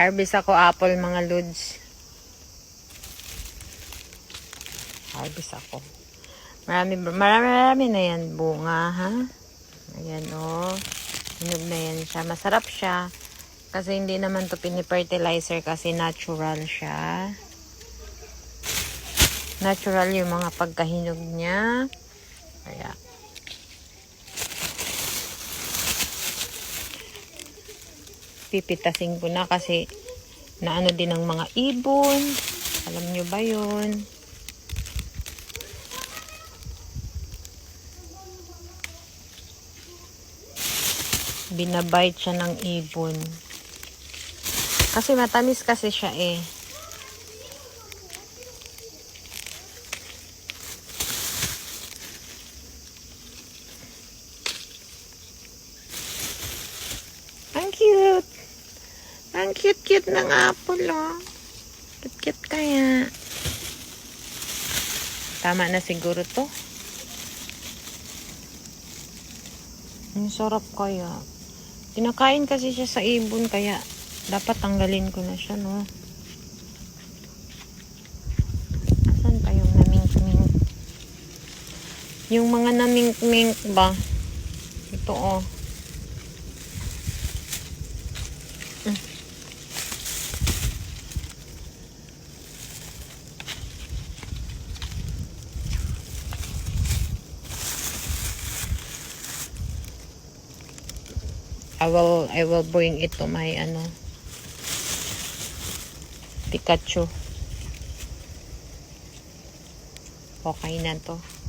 Harvest ako apple mga lods. Harvest ako. Marami, marami, marami na yan bunga, ha? Ayan, oh. Hinog na yan siya. Masarap siya. Kasi hindi naman to pinifertilizer kasi natural siya. Natural yung mga pagkahinog niya. Kaya, pipitasin ko na kasi naano din ng mga ibon. Alam nyo ba yun? Binabite siya ng ibon. Kasi matamis kasi siya eh. Ang cute. Ang cute-cute ng apple, oh. Cute-cute kaya. Tama na siguro to. Ang sarap kaya. Kinakain kasi siya sa ibon, kaya dapat tanggalin ko na siya, no? Asan pa yung namink-mink? Yung mga namink-mink ba? Ito, oh. I will I will bring it to my ano Pikachu. Okay na to.